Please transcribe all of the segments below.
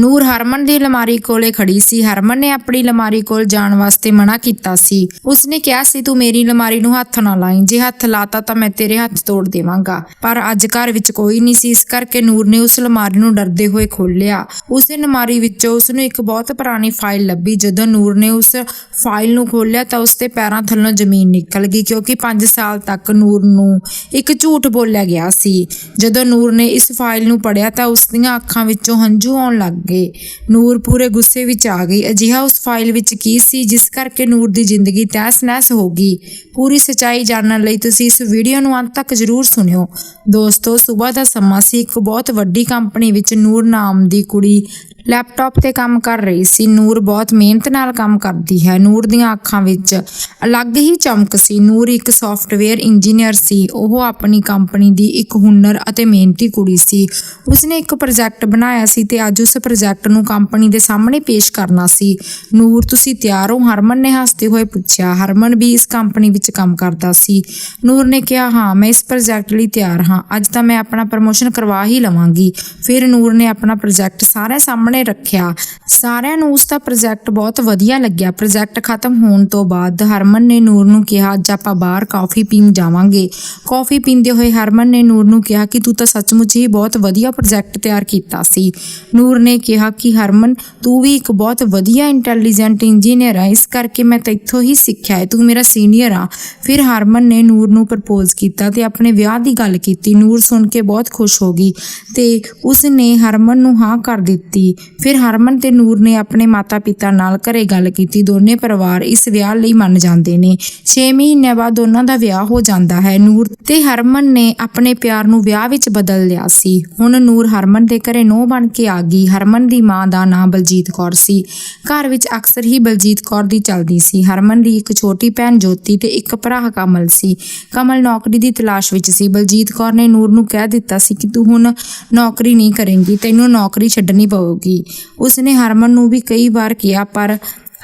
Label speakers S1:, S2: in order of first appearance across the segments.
S1: ਨੂਰ ਹਰਮਨ ਦੀ ਲਮਾਰੀ ਕੋਲੇ ਖੜੀ ਸੀ। ਹਰਮਨ ਨੇ ਆਪਣੀ ਲਮਾਰੀ ਕੋਲ ਜਾਣ ਵਾਸਤੇ ਮਨਾ ਕੀਤਾ ਸੀ। ਉਸਨੇ ਕਿਹਾ ਸੀ, ਤੂੰ ਮੇਰੀ ਲਮਾਰੀ ਨੂੰ ਹੱਥ ਨਾ ਲਾਈ। ਜੇ ਹੱਥ ਲਾਤਾ ਤਾਂ ਮੈਂ ਤੇਰੇ ਹੱਥ ਤੋੜ ਦੇਵਾਂਗਾ। ਪਰ ਅੱਜ ਘਰ ਵਿੱਚ ਕੋਈ ਨਹੀਂ ਸੀ। ਇਸ ਕਰਕੇ ਨੂਰ ਨੇ ਉਸ ਲਮਾਰੀ ਨੂੰ ਡਰਦੇ ਹੋਏ ਖੋਲ੍ਹਿਆ। ਉਸ ਲਮਾਰੀ ਵਿੱਚੋਂ ਉਸ ਨੂੰ ਇੱਕ ਬਹੁਤ ਪੁਰਾਣੀ ਫਾਈਲ ਲੱਭੀ। ਜਦੋਂ ਨੂਰ ਨੇ ਉਸ ਫਾਈਲ ਨੂੰ ਖੋਲ੍ਹਿਆ ਤਾਂ ਉਸ ਦੇ ਪੈਰਾਂ ਥੱਲੋਂ ਜ਼ਮੀਨ ਨਿਕਲ ਗਈ, ਕਿਉਂਕਿ 5 ਸਾਲ ਤੱਕ ਨੂਰ ਨੂੰ ਇੱਕ ਝੂਠ ਬੋਲਿਆ ਗਿਆ ਸੀ। ਜਦੋਂ ਨੂਰ ਨੇ ਇਸ ਫਾਈਲ ਨੂੰ ਪੜ੍ਹਿਆ ਤਾਂ ਉਸ ਦੀਆਂ ਅੱਖਾਂ ਵਿੱਚੋਂ ਹੰਝੂ ਆਉਣ ਲੱਗ ਗਏ। ਨੂਰ ਪੂਰੇ ਗੁੱਸੇ ਵਿੱਚ ਆ ਗਈ। ਅਜਿਹਾ ਉਸ ਫਾਈਲ ਵਿੱਚ ਕੀ ਸੀ, ਜਿਸ ਕਰਕੇ ਨੂਰ ਦੀ ਜ਼ਿੰਦਗੀ ਤਹਿਸ-ਨਹਿਸ ਹੋ ਗਈ? ਪੂਰੀ ਸਚਾਈ ਜਾਣਨ ਲਈ ਤੁਸੀਂ ਇਸ ਵੀਡੀਓ ਨੂੰ ਅੰਤ ਤੱਕ ਜ਼ਰੂਰ ਸੁਣਿਓ। ਦੋਸਤੋ ਸਵੇਰ ਦਾ ਸਮਾਂ ਸੀ। ਇੱਕ ਬਹੁਤ ਵੱਡੀ ਕੰਪਨੀ ਵਿੱਚ ਨੂਰ ਨਾਮ ਦੀ ਕੁੜੀ ਲੈਪਟਾਪ ਤੇ ਕੰਮ ਕਰ ਰਹੀ ਸੀ। ਨੂਰ ਬਹੁਤ ਮਿਹਨਤ ਨਾਲ ਕੰਮ ਕਰਦੀ ਹੈ। ਨੂਰ ਦੀਆਂ ਅੱਖਾਂ ਵਿੱਚ ਅਲੱਗ ਹੀ ਚਮਕ ਸੀ। ਨੂਰ ਇੱਕ ਸੌਫਟਵੇਅਰ ਇੰਜੀਨੀਅਰ ਸੀ। ਉਹ ਆਪਣੀ ਕੰਪਨੀ ਦੀ ਇੱਕ ਹੁਨਰ ਅਤੇ ਮਿਹਨਤੀ ਕੁੜੀ ਸੀ। ਉਸਨੇ ਇੱਕ ਪ੍ਰੋਜੈਕਟ ਬਣਾਇਆ ਸੀ ਤੇ ਅੱਜ ਉਸ ਪ੍ਰੋਜੈਕਟ ਨੂੰ ਕੰਪਨੀ ਦੇ ਸਾਹਮਣੇ ਪੇਸ਼ ਕਰਨਾ ਸੀ। ਨੂਰ, ਤੁਸੀਂ ਤਿਆਰ ਹੋ? ਹਰਮਨ ਨੇ ਹੱਸਦੇ ਹੋਏ ਪੁੱਛਿਆ। ਹਰਮਨ ਵੀ ਇਸ ਕੰਪਨੀ ਵਿੱਚ ਕੰਮ ਕਰਦਾ ਸੀ। ਨੂਰ ਨੇ ਕਿਹਾ, ਹਾਂ, ਮੈਂ ਇਸ ਪ੍ਰੋਜੈਕਟ ਲਈ ਤਿਆਰ ਹਾਂ। ਅੱਜ ਤਾਂ ਮੈਂ ਆਪਣਾ ਪ੍ਰਮੋਸ਼ਨ ਕਰਵਾ ਹੀ ਲਵਾਂਗੀ। ਫਿਰ ਨੂਰ ਨੇ ਆਪਣਾ ਪ੍ਰੋਜੈਕਟ ਸਾਰਿਆਂ ਸਾਹਮਣੇ ਰੱਖਿਆ। ਸਾਰਿਆਂ ਨੂੰ ਉਸ ਦਾ ਪ੍ਰੋਜੈਕਟ ਬਹੁਤ ਵਧੀਆ ਲੱਗਿਆ। ਪ੍ਰੋਜੈਕਟ ਖਤਮ ਹੋਣ ਤੋਂ ਬਾਅਦ ਹਰਮਨ ਨੇ ਨੂਰ ਨੂੰ ਕਿਹਾ, ਅੱਜ ਆਪਾਂ ਬਾਹਰ ਕਾਫੀ ਪੀਣ ਜਾਵਾਂਗੇ। ਕਾਫੀ ਪੀਂਦੇ ਹੋਏ ਹਰਮਨ ਨੇ ਨੂਰ ਨੂੰ ਕਿਹਾ ਕਿ ਤੂੰ ਤਾਂ ਸੱਚਮੁੱਚ ਹੀ ਬਹੁਤ ਵਧੀਆ ਪ੍ਰੋਜੈਕਟ ਤਿਆਰ ਕੀਤਾ ਸੀ। ਨੂਰ ਨੇ ਕਿਹਾ ਕਿ ਹਰਮਨ, ਤੂੰ ਵੀ ਇੱਕ ਬਹੁਤ ਵਧੀਆ ਇੰਟੈਲੀਜੈਂਟ ਇੰਜੀਨੀਅਰ ਆ, ਇਸ ਕਰਕੇ ਮੈਂ ਤੈਥੋਂ ਹੀ ਸਿੱਖਿਆ ਹੈ, ਤੂੰ ਮੇਰਾ ਸੀਨੀਅਰ ਆ। ਫਿਰ ਹਰਮਨ ਨੇ ਨੂਰ ਨੂੰ ਪ੍ਰਪੋਜ਼ ਕੀਤਾ ਤੇ ਆਪਣੇ ਵਿਆਹ ਦੀ ਗੱਲ ਕੀਤੀ, ਨੂਰ ਸੁਣ ਕੇ ਬਹੁਤ ਖੁਸ਼ ਹੋ ਗਈ ਤੇ ਉਸ ਨੇ ਹਰਮਨ ਨੂੰ ਹਾਂ ਕਰ ਦਿੱਤੀ। ਫਿਰ ਹਰਮਨ ਤੇ ਨੂਰ ਨੇ ਆਪਣੇ ਮਾਤਾ-ਪਿਤਾ ਨਾਲ ਘਰੇ ਗੱਲ ਕੀਤੀ, ਦੋਨੇ ਪਰਿਵਾਰ ਇਸ ਵਿਆਹ ਲਈ ਮੰਨ ਜਾਂਦੇ ਨੇ। 6 ਮਹੀਨਿਆਂ ਬਾਅਦ ਦੋਨਾਂ ਦਾ ਵਿਆਹ ਹੋ ਜਾਂਦਾ ਹੈ, ਨੂਰ ਤੇ ਹਰਮਨ ਨੇ ਆਪਣੇ ਪਿਆਰ ਨੂੰ ਵਿਆਹ ਵਿੱਚ ਬਦਲ ਲਿਆ ਸੀ। ਹੁਣ ਨੂਰ ਹਰਮਨ ਦੇ ਘਰੇ ਨੋ ਬਣ ਕੇ ਆ ਗਈ, ਹਰਮਨ ਦੀ ਮਾਂ ਦਾ ਨਾਮ ਬਲਜੀਤ ਕੌਰ ਸੀ। ਘਰ ਵਿੱਚ ਅਕਸਰ ਹੀ ਬਲਜੀਤ ਕੌਰ ਦੀ ਚੱਲਦੀ ਸੀ। ਹਰਮਨ ਦੀ ਇੱਕ ਛੋਟੀ ਭੈਣ ਜੋਤੀ ਤੇ ਇੱਕ ਭਰਾ ਕਮਲ ਸੀ। ਕਮਲ ਨੌਕਰੀ ਦੀ ਤਲਾਸ਼ ਵਿੱਚ ਸੀ। ਬਲਜੀਤ ਕੌਰ ਨੇ ਨੂਰ ਨੂੰ ਕਹਿ ਦਿੱਤਾ ਸੀ ਕਿ ਤੂੰ ਹੁਣ ਨੌਕਰੀ ਨਹੀਂ ਕਰੇਂਗੀ, ਤੈਨੂੰ ਨੌਕਰੀ ਛੱਡਣੀ ਪਵੇਗੀ ਉਸਨੇ ਹਰਮਨ ਨੂੰ ਵੀ ਕਈ ਵਾਰ ਕਿਹਾ, ਪਰ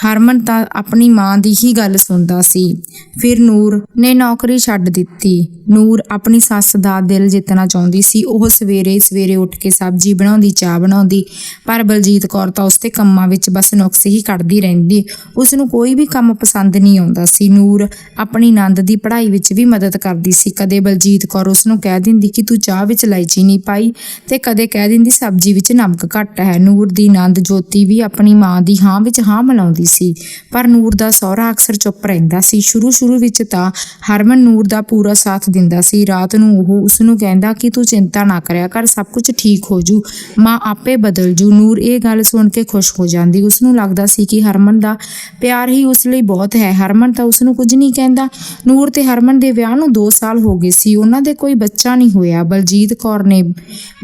S1: ਹਰਮਨ ਤਾਂ ਆਪਣੀ ਮਾਂ ਦੀ ਹੀ ਗੱਲ ਸੁਣਦਾ ਸੀ। ਫਿਰ ਨੂਰ ਨੇ ਨੌਕਰੀ ਛੱਡ ਦਿੱਤੀ। ਨੂਰ ਆਪਣੀ ਸੱਸ ਦਾ ਦਿਲ ਜਿੱਤਣਾ ਚਾਹੁੰਦੀ ਸੀ। ਉਹ ਸਵੇਰੇ ਸਵੇਰੇ ਉੱਠ ਕੇ ਸਬਜ਼ੀ ਬਣਾਉਂਦੀ, ਚਾਹ ਬਣਾਉਂਦੀ, ਪਰ ਬਲਜੀਤ ਕੌਰ ਤਾਂ ਉਸਤੇ ਕੰਮਾਂ ਵਿੱਚ ਬਸ ਨੁਕਸ ਹੀ ਕੱਢਦੀ ਰਹਿੰਦੀ। ਉਸ ਨੂੰ ਕੋਈ ਵੀ ਕੰਮ ਪਸੰਦ ਨਹੀਂ ਆਉਂਦਾ ਸੀ। ਨੂਰ ਆਪਣੀ ਨੰਦ ਦੀ ਪੜ੍ਹਾਈ ਵਿੱਚ ਵੀ ਮਦਦ ਕਰਦੀ ਸੀ। ਕਦੇ ਬਲਜੀਤ ਕੌਰ ਉਸ ਨੂੰ ਕਹਿ ਦਿੰਦੀ ਕਿ ਤੂੰ ਚਾਹ ਵਿੱਚ ਇਲਾਇਚੀ ਨਹੀਂ ਪਾਈ ਤੇ ਕਦੇ ਕਹਿ ਦਿੰਦੀ, ਸਬਜ਼ੀ ਵਿੱਚ ਨਮਕ ਘੱਟ ਹੈ। ਨੂਰ ਦੀ ਨੰਦ ਜੋਤੀ ਵੀ ਆਪਣੀ ਮਾਂ ਦੀ ਹਾਂ ਵਿੱਚ ਹਾਂ ਮਿਲਾਉਂਦੀ ਸੀ। ਪਰ ਨੂਰ ਦਾ ਸਹੁਰਾ ਅਕਸਰ ਚੁੱਪ ਰਹਿੰਦਾ ਸੀ। ਸ਼ੁਰੂ ਸ਼ੁਰੂ ਵਿੱਚ ਤਾਂ ਹਰਮਨ ਨੂਰ ਦਾ ਪੂਰਾ ਸਾਥ ਦਿੰਦਾ ਸੀ। ਰਾਤ ਨੂੰ ਉਹ ਉਸ ਨੂੰ ਕਹਿੰਦਾ ਕਿ ਤੂੰ ਚਿੰਤਾ ਨਾ ਕਰਿਆ ਕਰ, ਸਭ ਕੁਝ ਠੀਕ ਹੋ ਜੂ, ਮਾਂ ਆਪੇ ਬਦਲ ਜੂ। ਨੂਰ ਇਹ ਗੱਲ ਸੁਣ ਕੇ ਖੁਸ਼ ਹੋ ਜਾਂਦੀ। ਉਸ ਨੂੰ ਲੱਗਦਾ ਸੀ ਕਿ ਹਰਮਨ ਦਾ ਪਿਆਰ ਹੀ ਉਸ ਲਈ ਬਹੁਤ ਹੈ। ਹਰਮਨ ਤਾਂ ਉਸ ਨੂੰ ਕੁਝ ਨਹੀਂ ਕਹਿੰਦਾ। ਨੂਰ ਤੇ ਹਰਮਨ ਦੇ ਵਿਆਹ ਨੂੰ 2 ਸਾਲ ਹੋ ਗਏ ਸੀ। ਉਹਨਾਂ ਦੇ ਕੋਈ ਬੱਚਾ ਨਹੀਂ ਹੋਇਆ। ਬਲਜੀਤ ਕੌਰ ਨੇ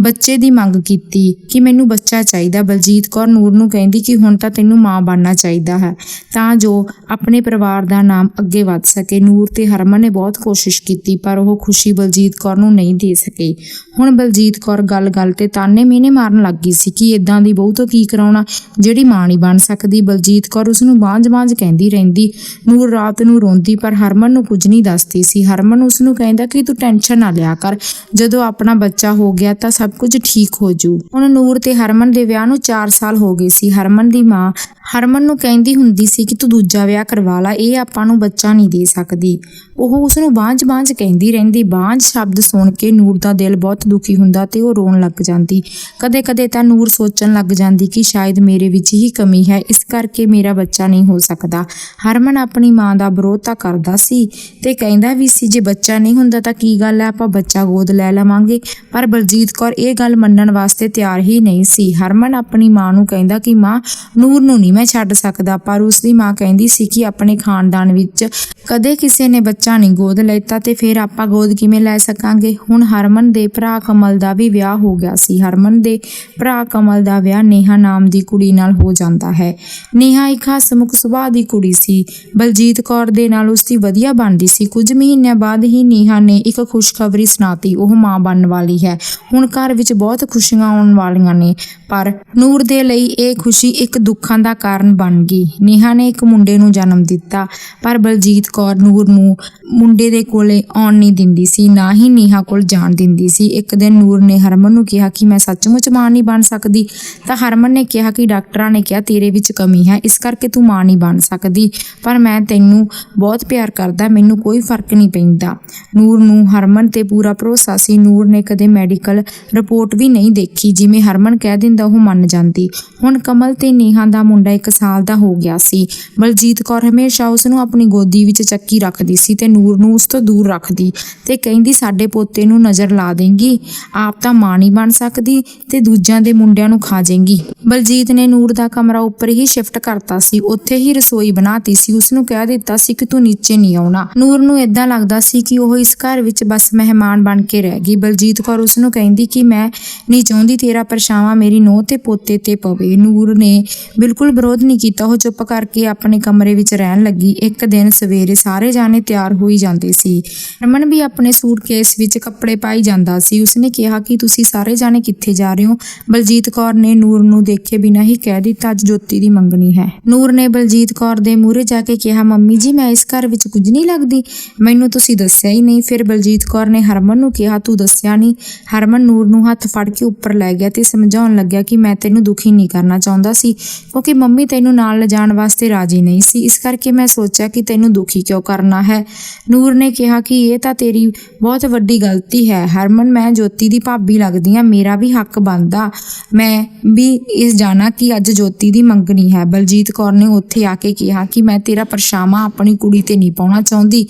S1: ਬੱਚੇ ਦੀ ਮੰਗ ਕੀਤੀ ਕਿ ਮੈਨੂੰ ਬੱਚਾ ਚਾਹੀਦਾ। ਬਲਜੀਤ ਕੌਰ ਨੂਰ ਨੂੰ ਕਹਿੰਦੀ ਕਿ ਹੁਣ ਤਾਂ ਤੈਨੂੰ ਮਾਂ ਬਣਨਾ ਚਾਹੀਦਾ ਹੈ, ਤਾਂ ਜੋ ਆਪਣੇ ਪਰਿਵਾਰ ਦਾ ਨਾਮ ਅੱਗੇ ਵੱਧ ਸਕੇ। ਨੂਰ ਤੇ ਹਰਮਨ ਨੇ ਬਹੁਤ ਕੋਸ਼ਿਸ਼ ਕੀਤੀ, ਪਰ ਉਹ ਖੁਸ਼ੀ ਬਲਜੀਤ ਕੌਰ ਨੂੰ ਨਹੀਂ ਦੇ ਸਕੇ। ਹੁਣ ਬਲਜੀਤ ਕੌਰ ਗੱਲ-ਗੱਲ ਤੇ ਤਾਨੇ ਮੀਨੇ ਮਾਰਨ ਲੱਗ ਗਈ ਸੀ ਕਿ ਇਦਾਂ ਦੀ ਬਹੂ ਤੋਂ ਕੀ ਕਰਾਉਣਾ, ਜਿਹੜੀ ਮਾਂ ਨਹੀਂ ਬਣ ਸਕਦੀ। ਬਲਜੀਤ ਕੌਰ ਉਸ ਨੂੰ ਬਾਂਝ-ਬਾਂਝ ਕਹਿੰਦੀ ਰਹਿੰਦੀ। ਨੂਰ ਰਾਤ ਨੂੰ ਰੋਂਦੀ, ਪਰ ਹਰਮਨ ਨੂੰ ਕੁਝ ਨਹੀਂ ਦੱਸਦੀ ਸੀ। ਹਰਮਨ ਉਸ ਨੂੰ ਕਹਿੰਦਾ ਕਿ ਤੂੰ ਟੈਨਸ਼ਨ ਨਾ ਲਿਆ ਕਰ। ਜਦੋਂ ਆਪਣਾ ਬੱਚਾ ਹੋ ਗਿਆ ਤਾਂ ਸਭ ਕੁਝ ਠੀਕ ਹੋ ਜੂ। ਹੁਣ ਨੂਰ ਤੇ ਹਰਮਨ ਦੇ ਵਿਆਹ ਨੂੰ 4 ਸਾਲ ਹੋ ਗਏ ਸੀ। ਹਰਮਨ ਦੀ ਮਾਂ ਹਰਮਨ ਨੂੰ ਕਹਿੰਦੀ ਹੁੰਦੀ ਸੀ ਕਿ ਤੂੰ ਦੂਜਾ ਵਿਆਹ ਕਰਵਾ ਲਾ, ਇਹ ਆਪਾਂ ਨੂੰ ਬੱਚਾ ਨਹੀਂ ਦੇ ਸਕਦੀ। ਉਹ ਉਸ ਨੂੰ ਬਾਂਝ-ਬਾਂਝ ਕਹਿੰਦੀ ਰਹਿੰਦੀ ਬਾਂਝ ਸ਼ਬਦ ਸੁਣ ਕੇ ਨੂਰ ਦਾ ਦਿਲ ਬਹੁਤ ਦੁਖੀ ਹੁੰਦਾ ਤੇ ਉਹ ਰੋਣ ਲੱਗ ਜਾਂਦੀ। ਕਦੇ-ਕਦੇ ਤਾਂ ਨੂਰ ਸੋਚਣ ਲੱਗ ਜਾਂਦੀ ਕਿ ਸ਼ਾਇਦ ਮੇਰੇ ਵਿੱਚ ਹੀ ਕਮੀ ਹੈ, ਇਸ ਕਰਕੇ ਮੇਰਾ ਬੱਚਾ ਨਹੀਂ ਹੋ ਸਕਦਾ। ਹਰਮਨ ਆਪਣੀ ਮਾਂ ਦਾ ਵਿਰੋਧ ਤਾਂ ਕਰਦਾ ਸੀ ਤੇ ਕਹਿੰਦਾ ਵੀ ਸੀ, ਜੇ ਬੱਚਾ ਨਹੀਂ ਹੁੰਦਾ ਤਾਂ ਕੀ ਗੱਲ ਹੈ, ਆਪਾਂ ਬੱਚਾ ਗੋਦ ਲੈ ਲਵਾਂਗੇ। ਪਰ ਬਲਜੀਤ ਕੌਰ ਇਹ ਗੱਲ ਮੰਨਣ ਵਾਸਤੇ ਤਿਆਰ ਹੀ ਨਹੀਂ ਸੀ। ਹਰਮਨ ਆਪਣੀ ਮਾਂ ਨੂੰ ਕਹਿੰਦਾ ਕਿ ਮਾਂ, ਨੂਰ ਨੂੰ ਨਹੀਂ ਮੈਂ ਛੱਡ ਸਕਦਾ, ਪਰ ਉਸ ਦੀ ਮਾਂ ਕਹਿੰਦੀ ਸੀ ਕਿ ਆਪਣੇ ਖਾਨਦਾਨ ਵਿੱਚ ਕਦੇ ਕਿਸੇ ਨੇ ਬੱਚਾ ਨਹੀਂ ਗੋਦ ਲੈਤਾ ਤੇ ਫਿਰ ਆਪਾਂ ਗੋਦ ਕਿਵੇਂ ਲੈ ਸਕਾਂਗੇ? ਹੁਣ ਹਰਮਨ ਦੇ ਭਰਾ ਕਮਲ ਦਾ ਵੀ ਵਿਆਹ ਹੋ ਗਿਆ ਸੀ। ਹਰਮਨ ਦੇ ਭਰਾ ਕਮਲ ਦਾ ਵਿਆਹ ਨੇਹਾ ਨਾਮ ਦੀ ਕੁੜੀ ਨਾਲ ਹੋ ਜਾਂਦਾ ਹੈ। ਨੇਹਾ ਇੱਕ ਹਸਮੁਖ ਸੁਭਾਅ ਦੀ ਕੁੜੀ ਸੀ। ਬਲਜੀਤ ਕੌਰ ਦੇ ਨਾਲ ਉਸ ਦੀ ਵਧੀਆ ਬਣਦੀ ਸੀ। ਕੁਝ ਮਹੀਨਿਆਂ ਬਾਅਦ ਹੀ ਨੇਹਾ ਨੇ ਇੱਕ ਖੁਸ਼ਖਬਰੀ ਸੁਣਾਤੀ। ਉਹ ਮਾਂ ਬਣਨ ਵਾਲੀ ਹੈ। ਹੁਣ ਘਰ ਵਿੱਚ ਬਹੁਤ ਖੁਸ਼ੀਆਂ ਆਉਣ ਵਾਲੀਆਂ ਨੇ, ਪਰ ਨੂਰ ਦੇ ਲਈ ਇਹ ਖੁਸ਼ੀ ਇੱਕ ਦੁੱਖਾਂ ਦਾ ਕਾਰਨ ਬਣ ਗਈ। ਨੇਹਾ ਨੇ ਇੱਕ ਮੁੰਡੇ ਨੂੰ ਜਨਮ ਦਿੱਤਾ, ਪਰ ਬਲਜੀਤ ਕੌਰ ਨੂਰ ਨੂੰ ਮੁੰਡੇ ਦੇ ਕੋਲੇ ਆਉਣ ਨਹੀਂ ਦਿੰਦੀ ਸੀ, ਨਾ ਹੀ ਨੇਹਾ ਕੋਲ ਜਾਣ ਦਿੰਦੀ ਸੀ। ਇੱਕ ਦਿਨ ਨੂਰ ਨੇ ਹਰਮਨ ਨੂੰ ਕਿਹਾ ਕਿ ਮੈਂ ਸੱਚਮੁੱਚ ਮਾਂ ਨਹੀਂ ਬਣ ਸਕਦੀ। ਤਾਂ ਹਰਮਨ ਨੇ ਕਿਹਾ ਕਿ ਡਾਕਟਰਾਂ ਨੇ ਕਿਹਾ, ਤੇਰੇ ਵਿੱਚ ਕਮੀ ਹੈ, ਇਸ ਕਰਕੇ ਤੂੰ ਮਾਂ ਨਹੀਂ ਬਣ ਸਕਦੀ, ਪਰ ਮੈਂ ਤੈਨੂੰ ਬਹੁਤ ਪਿਆਰ ਕਰਦਾ, ਮੈਨੂੰ ਕੋਈ ਫ਼ਰਕ ਨਹੀਂ ਪੈਂਦਾ। ਨੂਰ ਨੂੰ ਹਰਮਨ ਤੇ ਪੂਰਾ ਭਰੋਸਾ ਸੀ। ਨੂਰ ਨੇ ਕਦੇ ਮੈਡੀਕਲ ਰਿਪੋਰਟ ਵੀ ਨਹੀਂ ਦੇਖੀ। ਜਿਵੇਂ ਹਰਮਨ ਕਹਿ ਦਿੰਦਾ, ਉਹ ਮੰਨ ਜਾਂਦੀ। ਹੁਣ ਕਮਲ ਤੇ ਨੇਹਾ ਦਾ ਮੁੰਡਾ 1 ਸਾਲ ਦਾ ਹੋ ਗਿਆ ਸੀ। ਬਲਜੀਤ ਕੌਰ ਹਮੇਸ਼ਾ ਉਸ ਨੂੰ ਆਪਣੀ ਗੋਦੀ ਵਿੱਚ ਚੱਕੀ ਰੱਖਦੀ ਸੀ ਤੇ ਨੂਰ ਨੂੰ ਉਸ ਤੋਂ ਦੂਰ ਰੱਖਦੀ ਤੇ ਕਹਿੰਦੀ, ਸਾਡੇ ਪੋਤੇ ਨੂੰ ਨਜ਼ਰ ਲਾ ਦੇਂਗੀ। ਆਪ ਤਾਂ ਮਾਂ ਨਹੀਂ ਬਣ ਸਕਦੀ ਤੇ ਦੂਜਿਆਂ ਦੇ ਮੁੰਡਿਆਂ ਨੂੰ ਖਾ ਜਾਏਗੀ ਬਲਜੀਤ ਨੇ ਨੂਰ ਦਾ ਕਮਰਾ ਉੱਪਰ ਹੀ ਸ਼ਿਫਟ ਕਰਤਾ ਸੀ। ਉੱਥੇ ਹੀ ਰਸੋਈ ਬਣਾਤੀ ਸੀ। ਉਸ ਨੂੰ ਕਹਿ ਦਿੱਤਾ ਸੀ ਕਿ ਤੂੰ ਨੀਚੇ ਨਹੀਂ ਆਉਣਾ। ਨੂਰ ਨੂੰ ਇਦਾਂ ਲੱਗਦਾ ਸੀ ਕਿ ਉਹ ਇਸ ਘਰ ਵਿੱਚ ਬਸ ਮਹਿਮਾਨ ਬਣ ਕੇ ਰਹਿ ਗਈ। ਬਲਜੀਤ ਕੌਰ ਉਸ ਨੂੰ ਕਹਿੰਦੀ ਕਿ ਮੈਂ ਨਹੀਂ ਚਾਹੁੰਦੀ ਤੇਰਾ ਪਰਛਾਵਾਂ ਮੇਰੀ ਨੂੰਹ ਤੇ ਪੋਤੇ ਤੇ ਪਵੇ। ਨੂਰ ਨੇ ਬਿਲਕੁਲ ਵਿਰੋਧ ਨਹੀਂ ਕੀਤਾ। ਉਹ ਚੁੱਪ ਕਰਕੇ ਆਪਣੇ ਕਮਰੇ ਵਿੱਚ ਰਹਿਣ ਲੱਗੀ। ਇੱਕ ਦਿਨ ਸਵੇਰੇ ਸਾਰੇ ਜਾਣੇ ਤਿਆਰ ਹੋਈ ਜਾਂਦੇ ਸੀ। ਰਮਨ ਵੀ ਆਪਣੇ ਸੂਟਕੇਸ ਵਿੱਚ ਕੱਪੜੇ ਪਾਈ ਜਾਂਦਾ ਸੀ। ਉਸਨੇ ਕਿਹਾ ਕਿ ਤੁਸੀਂ ਸਾਰੇ ਜਾਣੇ ਕਿੱਥੇ ਜਾ ਰਹੇ ਹੋ? ਬਲਜੀਤ ਕੌਰ ਨੇ ਨੂਰ ਨੂੰ ਦੇਖੇ ਬਿਨਾਂ ਹੀ ਕਹਿ ਦਿੱਤਾ, ਅੱਜ ਜੋਤੀ ਦੀ ਮੰਗਣੀ ਹੈ। ਨੂਰ ਨੇ ਬਲਜੀਤ ਕੌਰ ਦੇ ਮੂਹਰੇ ਜਾ ਕੇ ਕਿਹਾ, ਮੰਮੀ ਜੀ, ਮੈਂ ਇਸ ਘਰ ਵਿੱਚ ਕੁਝ ਨਹੀਂ ਲੱਗਦੀ। ਮੈਨੂੰ ਤੁਸੀਂ ਦੱਸਿਆ ਹੀ ਨਹੀਂ। ਫਿਰ ਬਲਜੀਤ ਕੌਰ ਨੇ ਹਰਮਨ ਨੂੰ ਕਿਹਾ, ਤੂੰ ਦੱਸਿਆ ਨਹੀਂ? ਹਰਮਨ ਨੂਰ ਨੂੰ ਹੱਥ ਫੜ ਕੇ ਉੱਪਰ ਲੈ ਗਿਆ ਤੇ ਸਮਝਾਉਣ ਲੱਗਿਆ ਕਿ ਮੈਂ ਤੈਨੂੰ ਦੁਖੀ ਨਹੀਂ ਕਰਨਾ ਚਾਹੁੰਦਾ ਸੀ, ਕਿਉਂਕਿ ਮੰਮੀ ਤੈਨੂੰ ਨਾਲ ਲਿਜਾਣ ਵਾਸਤੇ ਰਾਜੀ ਨਹੀਂ ਸੀ। ਇਸ ਕਰਕੇ ਮੈਂ ਸੋਚਿਆ ਕਿ ਤੈਨੂੰ ਦੁਖੀ ਕਿਉਂ ਕਰਨਾ ਹੈ? ਨੂਰ ਨੇ ਕਿਹਾ ਕਿ ਇਹ ਤਾਂ ਤੇਰੀ ਬਹੁਤ ਵੱਡੀ ਗਲਤੀ ਹੈ, ਹਰਮਨ, ਮੈਂ ਜੋਤੀ ਦੀ ਭਾਬੀ ਲੱਗਦੀ ਆ ਮੇਰਾ ਵੀ ਹੱਕ ਬਣਦਾ। ਮੈਂ ਵੀ ਇਸ ਜਾਣਾ ਕਿ ਅੱਜ ਜੋਤੀ ਦੀ ਮੰਗਣੀ ਹੈ। ਬਲਜੀਤ ਕੌਰ ਨੇ ਉੱਥੇ ਆ ਕੇ ਕਿਹਾ ਕਿ ਮੈਂ ਤੇਰਾ ਪਰਛਾਵਾਂ ਆਪਣੀ ਕੁੜੀ ਤੇ ਨਹੀਂ ਪਾਉਣਾ ਚਾਹੁੰਦੀ।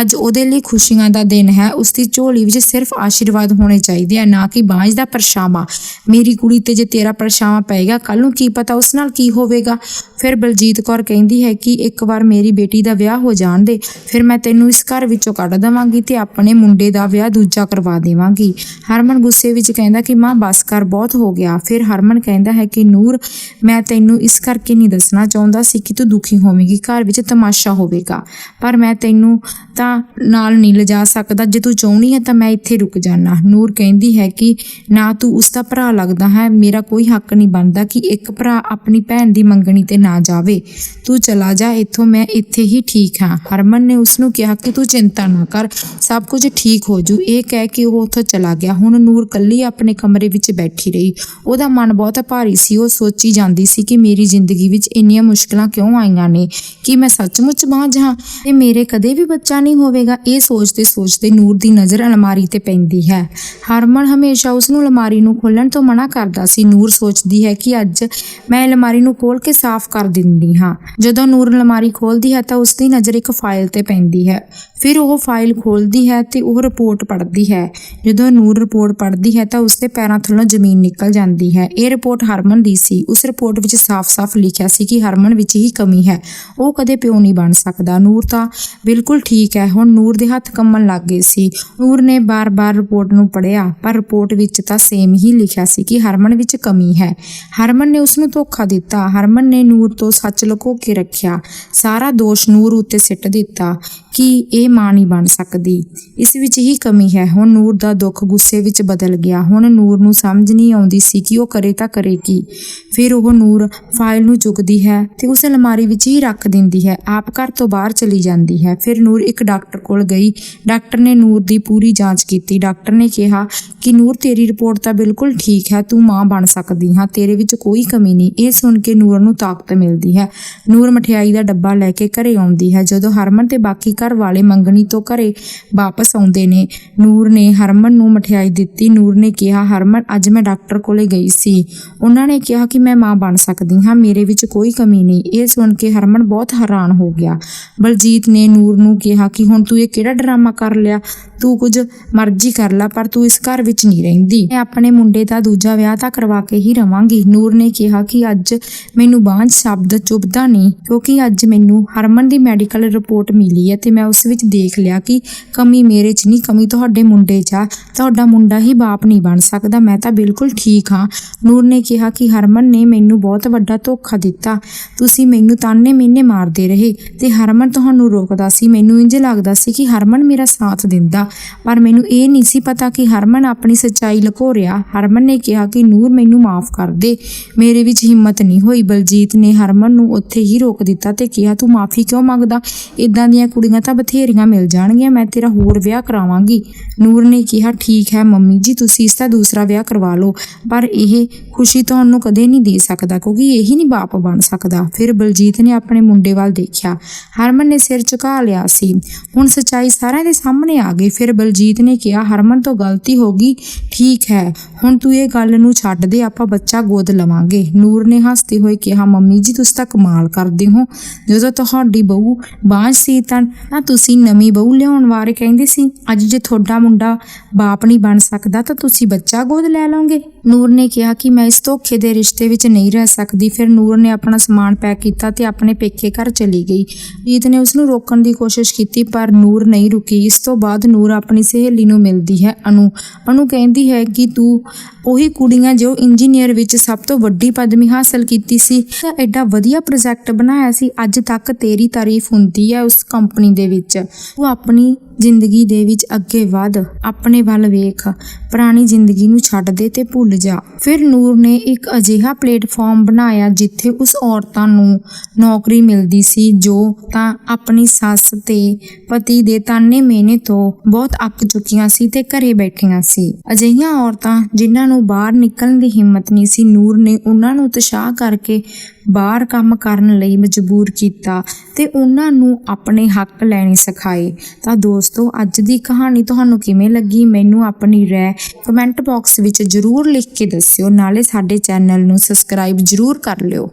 S1: ਅੱਜ ਉਹਦੇ ਲਈ ਖੁਸ਼ੀਆਂ ਦਾ ਦਿਨ ਹੈ, ਉਸ ਦੀ ਝੋਲੀ ਵਿੱਚ ਸਿਰਫ ਆਸ਼ੀਰਵਾਦ ਹੋਣੇ ਚਾਹੀਦੇ ਆ ਨਾ ਕਿ ਬਾਂਝ ਦਾ ਪਰਛਾਵਾਂ। ਮੇਰੀ ਕੁੜੀ ਤੇ ਜੇ ਤੇਰਾ ਪਰਛਾਵਾਂ ਪਏਗਾ ਕੱਲ ਨੂੰ ਕੀ ਪਤਾ ਉਸ ਨਾਲ ਕੀ ਹੋਵੇਗਾ। ਫਿਰ ਬਲਜੀਤ ਕੌਰ ਕਹਿੰਦੀ ਹੈ ਕਿ ਇੱਕ ਵਾਰ ਮੇਰੀ ਬੇਟੀ ਦਾ ਵਿਆਹ ਹੋ ਜਾਣ ਦੇ, ਫਿਰ ਮੈਂ ਤੈਨੂੰ ਇਸ ਘਰ ਵਿੱਚੋਂ ਕੱਢ ਦੇਵਾਂਗੀ ਤੇ ਆਪਣੇ ਮੁੰਡੇ ਦਾ ਵਿਆਹ ਦੂਜਾ ਕਰਵਾ ਦੇਵਾਂਗੀ। ਹਰਮਨ ਗੁੱਸੇ ਵਿੱਚ ਕਹਿੰਦਾ ਕਿ ਮਾਂ, ਬਸ ਕਰ ਬਹੁਤ ਹੋ ਗਿਆ। ਫਿਰ ਹਰਮਨ ਕਹਿੰਦਾ ਹੈ ਕਿ, ਨੂਰ, ਮੈਂ ਤੈਨੂੰ ਇਸ ਕਰਕੇ ਨਹੀਂ ਦੱਸਣਾ ਚਾਹੁੰਦਾ ਸੀ ਕਿ ਤੂੰ ਦੁਖੀ ਹੋਵੇਂਗੀ, ਘਰ ਵਿੱਚ ਤਮਾਸ਼ਾ ਹੋਵੇਗਾ। ਪਰ ਮੈਂ ਤੈਨੂੰ ਤਾਂ ਨਾਲ ਨਹੀਂ ਲਿਜਾ ਸਕਦਾ। ਜੇ ਤੂੰ ਚਾਹੁੰਦੀ ਹੈ ਤਾਂ ਮੈਂ ਇੱਥੇ ਰੁਕ ਜਾਣਾ ਨੂਰ ਕਹਿੰਦੀ ਹੈ ਕਿ ਨਾ ਤੂੰ ਉਸ ਦਾ ਭਰਾ ਲੱਗਦਾ ਹੈ। ਮੇਰਾ ਕੋਈ ਹੱਕ ਨਹੀਂ ਬਣਦਾ ਕਿ ਇੱਕ ਭਰਾ ਆਪਣੀ ਭੈਣ ਦੀ ਮੰਗਣੀ ਤੇ ਨਾ ਜਾਵੇ। ਤੂੰ ਚਲਾ ਜਾ, ਇੱਥੋਂ ਮੈਂ ਇੱਥੇ ਹੀ ਠੀਕ ਹਾਂ। ਹਰਮਨ ਨੇ ਉਸ ਨੂੰ ਕਿਹਾ ਕਿ ਤੂੰ ਚਿੰਤਾ ਨਾ ਕਰ, ਸਭ ਕੁਝ ਠੀਕ ਹੋ ਜੂ। ਇਹ ਕਹਿ ਕੇ ਉਹ ਉੱਥੋਂ ਚਲਾ ਗਿਆ। ਹੁਣ ਨੂਰ ਕੱਲੀ ਆਪਣੇ ਕਮਰੇ ਵਿੱਚ ਬੈਠੀ ਰਹੀ। ਉਹਦਾ ਮਨ ਬਹੁਤ ਭਾਰੀ ਸੀ। ਉਹ ਸੋਚੀ ਜਾਂਦੀ ਸੀ ਕਿ ਮੇਰੀ ਜ਼ਿੰਦਗੀ ਵਿੱਚ ਇੰਨੀਆਂ ਮੁਸ਼ਕਲਾਂ ਕਿਉਂ ਆਈਆਂ ਨੇ ਕਿ ਮੈਂ ਸੱਚਮੁੱਚ ਬਾਂਝ ਹਾਂ ਤੇ ਮੇਰੇ ਕਦੇ ਵੀ ਬੱਚਾ ਨਹੀਂ ਹੋਵੇਗਾ। ਇਹ ਸੋਚਦੇ ਸੋਚਦੇ ਨੂਰ ਦੀ ਨਜ਼ਰ ਅਲਮਾਰੀ ਤੇ ਪੈਂਦੀ ਹੈ। ਹਰਮਨ ਹਮੇਸ਼ਾ ਉਸ ਨੂੰ ਅਲਮਾਰੀ ਨੂੰ ਖੋਲਣ ਤੋਂ ਮਨਾ ਕਰਦਾ ਸੀ? ਨੂਰ ਸੋਚਦੀ ਹੈ ਕਿ ਅੱਜ ਮੈਂ ਅਲਮਾਰੀ ਨੂੰ ਖੋਲ ਕੇ ਸਾਫ਼ ਕਰ ਦਿੰਦੀ ਹਾਂ। ਜਦੋਂ ਨੂਰ ਅਲਮਾਰੀ ਖੋਲਦੀ ਹੈ ਤਾਂ ਉਸ ਦੀ ਨਜ਼ਰ ਇੱਕ ਫਾਈਲ ਤੇ ਪੈਂਦੀ ਹੈ। ਫਿਰ ਉਹ ਫਾਈਲ ਖੋਲਦੀ ਹੈ ਤੇ ਉਹ ਰਿਪੋਰਟ ਪੜ੍ਹਦੀ ਹੈ। ਜਦੋਂ ਨੂਰ ਰਿਪੋਰਟ ਪੜ੍ਹਦੀ ਹੈ ਤਾਂ ਉਸ ਦੇ ਪੈਰਾਂ ਥੱਲੋਂ ਜ਼ਮੀਨ ਨਿਕਲ ਜਾਂਦੀ ਹੈ। ਇਹ ਰਿਪੋਰਟ ਹਰਮਨ ਦੀ ਸੀ। ਉਸ ਰਿਪੋਰਟ ਵਿੱਚ ਸਾਫ਼-ਸਾਫ਼ ਲਿਖਿਆ ਸੀ ਕਿ ਹਰਮਨ ਵਿੱਚ ਹੀ ਕਮੀ ਹੈ। ਉਹ ਕਦੇ ਪਿਓ ਨਹੀਂ ਬਣ ਸਕਦਾ। ਨੂਰ ਤਾਂ ਬਿਲਕੁਲ ਠੀਕ ਹੈ। ਹੁਣ ਨੂਰ ਦੇ ਹੱਥ ਕੰਮਣ ਲੱਗ ਗਏ ਸੀ। ਨੂਰ ਨੇ ਬਾਰ-ਬਾਰ ਰਿਪੋਰਟ ਨੂੰ ਪੜ੍ਹਿਆ, ਪਰ ਰਿਪੋਰਟ ਵਿੱਚ ਤਾਂ ਸੇਮ ਹੀ ਲਿਖਿਆ ਸੀ ਕਿ ਹਰਮਨ ਵਿੱਚ ਕਮੀ ਹੈ। ਹਰਮਨ ਨੇ ਉਸ ਨੂੰ ਧੋਖਾ ਦਿੱਤਾ। ਹਰਮਨ ਨੇ ਨੂਰ ਤੋਂ ਸੱਚ ਲੁਕੋ ਕੇ ਰੱਖਿਆ। ਸਾਰਾ ਦੋਸ਼ ਨੂਰ ਉੱਤੇ ਸਿੱਟ ਦਿੱਤਾ ਕਿ ਇਹ ਮਾਂ ਨਹੀਂ ਬਣ ਸਕਦੀ। ਇਸ ਵਿੱਚ ਹੀ ਕਮੀ ਹੈ। ਹੁਣ ਨੂਰ ਦਾ ਦੁੱਖ ਗੁੱਸੇ ਵਿੱਚ ਬਦਲ ਗਿਆ। ਹੁਣ ਨੂਰ ਨੂੰ ਸਮਝ ਨਹੀਂ ਆਉਂਦੀ ਸੀ ਕਿ ਉਹ ਕਰੇ ਤਾਂ ਕਰੇ ਕੀ। ਫਿਰ ਉਹ ਨੂਰ ਫਾਈਲ ਨੂੰ ਚੁੱਕਦੀ ਹੈ ਤੇ ਉਸ ਅਲਮਾਰੀ ਵਿੱਚ ਹੀ ਰੱਖ ਦਿੰਦੀ ਹੈ। ਆਪ ਘਰ ਤੋਂ ਬਾਹਰ ਚਲੀ ਜਾਂਦੀ ਹੈ। ਫਿਰ ਨੂਰ ਇੱਕ ਡਾਕਟਰ ਕੋਲ ਗਈ। ਡਾਕਟਰ ਨੇ ਨੂਰ ਦੀ ਪੂਰੀ ਜਾਂਚ ਕੀਤੀ। ਡਾਕਟਰ ਨੇ ਕਿਹਾ ਕਿ ਨੂਰ, ਤੇਰੀ ਰਿਪੋਰਟ ਤਾਂ ਬਿਲਕੁਲ ਠੀਕ ਹੈ, ਤੂੰ ਮਾਂ ਬਣ ਸਕਦੀ ਹਾਂ, ਤੇਰੇ ਵਿੱਚ ਕੋਈ ਕਮੀ ਨਹੀਂ। ਇਹ ਸੁਣ ਕੇ ਨੂਰ ਨੂੰ ਤਾਕਤ ਮਿਲਦੀ ਹੈ। ਨੂਰ ਮਠਿਆਈ ਦਾ ਡੱਬਾ ਲੈ ਕੇ ਘਰੇ ਆਉਂਦੀ ਹੈ। ਜਦੋਂ ਹਰਮਨ ਤੇ ਬਾਕੀ ਘਰ ਵਾਲੇ ਮੰਗਣੀ ਤੋਂ ਘਰੇ ਵਾਪਸ ਆਉਂਦੇ ਨੇ, ਨੂਰ ਨੇ ਹਰਮਨ ਨੂੰ ਮਠਿਆਈ ਦਿੱਤੀ। ਨੂਰ ਨੇ ਕਿਹਾ, ਹਰਮਨ, ਅੱਜ ਮੈਂ ਡਾਕਟਰ ਕੋਲੇ ਗਈ ਸੀ। ਉਹਨਾਂ ਨੇ ਕਿਹਾ ਕਿ ਮੈਂ ਮਾਂ ਬਣ ਸਕਦੀ ਹਾਂ, ਮੇਰੇ ਵਿੱਚ ਕੋਈ ਕਮੀ ਨਹੀਂ। ਇਹ ਸੁਣ ਕੇ ਹਰਮਨ ਬਹੁਤ ਹੈਰਾਨ ਹੋ ਗਿਆ। ਬਲਜੀਤ ਨੇ ਨੂਰ ਨੂੰ ਕਿਹਾ ਕਿ ਹੁਣ ਤੂੰ ਇਹ ਕਿਹੜਾ ਡਰਾਮਾ ਕਰ ਲਿਆ? ਤੂੰ ਕੁਝ ਮਰਜ਼ੀ ਕਰ ਲੈ, ਪਰ ਤੂੰ ਇਸ ਘਰ ਵਿੱਚ ਨਹੀਂ ਰਹਿੰਦੀ। ਮੈਂ ਆਪਣੇ ਮੁੰਡੇ ਦਾ ਦੂਜਾ ਵਿਆਹ ਤਾਂ ਕਰਵਾ ਕੇ ਹੀ ਰਵਾਂਗੀ। ਨੂਰ ਨੇ ਕਿਹਾ ਕਿ ਅੱਜ ਮੈਨੂੰ ਬਾਂਝ ਸ਼ਬਦ ਚੁਭਦਾ ਨਹੀਂ, ਕਿਉਂਕਿ ਅੱਜ ਮੈਨੂੰ ਹਰਮਨ ਦੀ ਮੈਡੀਕਲ ਰਿਪੋਰਟ ਮਿਲੀ ਹੈ ਤੇ ਮੈਂ ਉਸ ਵਿੱਚ ਦੇਖ ਲਿਆ ਕਿ ਕਮੀ ਮੇਰੇ 'ਚ ਨਹੀਂ, ਕਮੀ ਤੁਹਾਡੇ ਮੁੰਡੇ 'ਚ ਆ। ਤੁਹਾਡਾ ਮੁੰਡਾ ਹੀ ਬਾਪ ਨਹੀਂ ਬਣ ਸਕਦਾ, ਮੈਂ ਤਾਂ ਬਿਲਕੁਲ ਠੀਕ ਹਾਂ। ਨੂਰ ਨੇ ਕਿਹਾ ਕਿ ਹਰਮਨ ਨੇ ਮੈਨੂੰ ਬਹੁਤ ਵੱਡਾ ਧੋਖਾ ਦਿੱਤਾ। ਤੁਸੀਂ ਮੈਨੂੰ ਤਾਨੇ ਮੀਨੇ ਮਾਰਦੇ ਰਹੇ ਤੇ ਹਰਮਨ ਤੁਹਾਨੂੰ ਰੋਕਦਾ ਸੀ। ਮੈਨੂੰ ਇੰਜ ਲੱਗਦਾ ਸੀ ਕਿ ਹਰਮਨ ਮੇਰਾ ਸਾਥ ਦਿੰਦਾ, ਪਰ ਮੈਨੂੰ ਇਹ ਨਹੀਂ ਸੀ ਪਤਾ ਕਿ ਹਰਮਨ ਆਪ ਆਪਣੀ ਸੱਚਾਈ ਲੁਕੋ ਰਿਹਾ ਹਰਮਨ ਨੇ ਕਿਹਾ ਕਿ ਨੂਰ ਮੈਨੂੰ ਮਾਫ ਕਰ ਦੇ। ਮੇਰੇ ਵਿੱਚ ਹਿੰਮਤ ਨਹੀਂ ਹੋਈ। ਬਲਜੀਤ ਨੇ ਹਰਮਨ ਨੂੰ ਉੱਥੇ ਹੀ ਰੋਕ ਦਿੱਤਾ ਤੇ ਕਿਹਾ, ਤੂੰ ਮਾਫੀ ਕਿਉਂ ਮੰਗਦਾ? ਇਦਾਂ ਦੀਆਂ ਕੁੜੀਆਂ ਤਾਂ ਬਥੇਰੀਆਂ ਮਿਲ ਜਾਣਗੀਆਂ। ਮੈਂ ਤੇਰਾ ਹੋਰ ਵਿਆਹ ਕਰਾਵਾਂਗੀ। ਨੂਰ ਨੇ ਕਿਹਾ, ਠੀਕ ਹੈ ਮੰਮੀ ਜੀ, ਤੁਸੀਂ ਇਸ ਦਾ ਦੂਸਰਾ ਵਿਆਹ ਕਰਵਾ ਲਓ। ਪਰ ਇਹ ਖੁਸ਼ੀ ਤੁਹਾਨੂੰ ਕਦੇ ਨਹੀਂ ਦੇ ਸਕਦਾ, ਕਿਉਂਕਿ ਇਹੀ ਨਹੀਂ ਬਾਪ ਬਣ ਸਕਦਾ। ਫਿਰ ਬਲਜੀਤ ਨੇ ਆਪਣੇ ਮੁੰਡੇ ਵੱਲ ਦੇਖਿਆ। ਹਰਮਨ ਨੇ ਸਿਰ ਝੁਕਾ ਲਿਆ ਸੀ। ਹੁਣ ਸੱਚਾਈ ਸਾਰਿਆਂ ਦੇ ਸਾਹਮਣੇ ਆ ਗਈ। ਫਿਰ ਬਲਜੀਤ ਨੇ ਕਿਹਾ, ਹਰਮਨ ਤੋਂ ਗਲਤੀ ਹੋ ਗਈ। ਠੀਕ ਹੈ। ਹੁਣ ਤੂੰ ਇਹ ਗੱਲ ਨੂੰ ਛੱਡ ਦੇ, ਆਪਾਂ ਬੱਚਾ ਗੋਦ ਲਵਾਂਗੇ। ਨੂਰ ਨੇ ਹੱਸਦੇ ਹੋਏ ਕਿਹਾ, ਮੰਮੀ ਜੀ, ਤੁਸੀਂ ਤਾਂ ਕਮਾਲ ਕਰਦੇ ਹੋ। ਜਦੋਂ ਤੁਹਾਡੀ ਬਹੂ ਬਾਂਝ ਸੀ, ਤਾਂ ਤੁਸੀਂ ਨਵੀਂ ਬਹੂ ਲਿਆਉਣ ਬਾਰੇ ਕਹਿੰਦੇ ਸੀ। ਅੱਜ ਜੇ ਤੁਹਾਡਾ ਮੁੰਡਾ ਬਾਪ ਨਹੀਂ ਬਣ ਸਕਦਾ, ਤਾਂ ਤੁਸੀਂ ਬੱਚਾ ਗੋਦ ਲੈ ਲਓਗੇ। ਨੂਰ ਨੇ ਕਿਹਾ ਕਿ ਮੈਂ ਇਸ ਧੋਖੇ ਦੇ ਰਿਸ਼ਤੇ ਵਿੱਚ ਨਹੀਂ ਰਹਿ ਸਕਦੀ। ਫਿਰ ਨੂਰ ਨੇ ਆਪਣਾ ਸਮਾਨ ਪੈਕ ਕੀਤਾ ਤੇ ਆਪਣੇ ਪੇਕੇ ਘਰ ਚਲੀ ਗਈ। ਜੀਤ ਨੇ ਉਸ ਨੂੰ ਰੋਕਣ ਦੀ ਕੋਸ਼ਿਸ਼ ਕੀਤੀ, ਪਰ ਨੂਰ ਨਹੀਂ ਰੁਕੀ। ਇਸ ਤੋਂ ਬਾਅਦ ਨੂਰ ਆਪਣੀ ਸਹੇਲੀ ਨੂੰ ਮਿਲਦੀ ਹੈ, ਅਨੂ। ਅਨੂ ਕਹਿੰਦੀ ਹੈ ਕਿ ਤੂੰ ਉਹੀ ਕੁੜੀਆਂ ਜੋ ਇੰਜੀਨੀਅਰ ਵਿੱਚ ਸਭ ਤੋਂ ਵੱਡੀ ਪਦਵੀ ਹਾਸਲ ਕੀਤੀ ਸੀ, ਤਾਂ ਐਡਾ ਵਧੀਆ ਪ੍ਰੋਜੈਕਟ ਬਣਾਇਆ ਸੀ, ਅੱਜ ਤੱਕ ਤੇਰੀ ਤਾਰੀਫ ਹੁੰਦੀ ਹੈ ਉਸ ਕੰਪਨੀ ਦੇ ਵਿੱਚ। ਤੂੰ ਆਪਣੀ ਜ਼ਿੰਦਗੀ ਦੇ ਵਿੱਚ ਅੱਗੇ ਵਧ, ਆਪਣੇ ਵੱਲ ਵੇਖ। ਪੁਰਾਣੀ ਜ਼ਿੰਦਗੀ ਨੂੰ ਛੱਡ ਦੇ ਤੇ ਭੁੱਲ ਜਾ। ਫਿਰ ਨੂਰ ਨੇ ਇੱਕ ਅਜਿਹਾ ਪਲੇਟਫਾਰਮ ਬਣਾਇਆ ਜਿੱਥੇ ਉਸ ਔਰਤਾਂ ਨੂੰ ਨੌਕਰੀ ਮਿਲਦੀ ਸੀ, ਜੋ ਤਾਂ ਆਪਣੀ ਸੱਸ ਤੇ ਪਤੀ ਦੇ ਤਾਨੇ ਮੇਨੇ ਤੋਂ ਬਹੁਤ ਅੱਕ ਚੁੱਕੀਆਂ ਸੀ ਤੇ ਘਰੇ ਬੈਠੀਆਂ ਸੀ। ਅਜਿਹੀਆਂ ਔਰਤਾਂ ਜਿਨ੍ਹਾਂ ਨੂੰ ਬਾਹਰ ਨਿਕਲਣ ਦੀ ਹਿੰਮਤ ਨਹੀਂ ਸੀ, ਨੂਰ ਨੇ ਉਹਨਾਂ ਨੂੰ ਉਤਸ਼ਾਹ ਕਰਕੇ ਬਾਹਰ ਕੰਮ ਕਰਨ ਲਈ ਮਜਬੂਰ ਕੀਤਾ। ਤੇ ਉਹਨਾਂ ਨੂੰ ਆਪਣੇ ਹੱਕ ਲੈਣੇ ਸਿਖਾਏ ਤਾਂ ਦੋਸਤੋ, ਅੱਜ ਦੀ ਕਹਾਣੀ ਤੁਹਾਨੂੰ ਕਿਵੇਂ ਲੱਗੀ? ਮੈਨੂੰ ਆਪਣੀ ਰਾਏ ਕਮੈਂਟ ਬਾਕਸ ਵਿੱਚ ਜਰੂਰ ਲਿਖ ਕੇ ਦੱਸਿਓ। ਨਾਲੇ ਸਾਡੇ ਚੈਨਲ ਨੂੰ ਸਬਸਕ੍ਰਾਈਬ ਜਰੂਰ ਕਰ ਲਿਓ।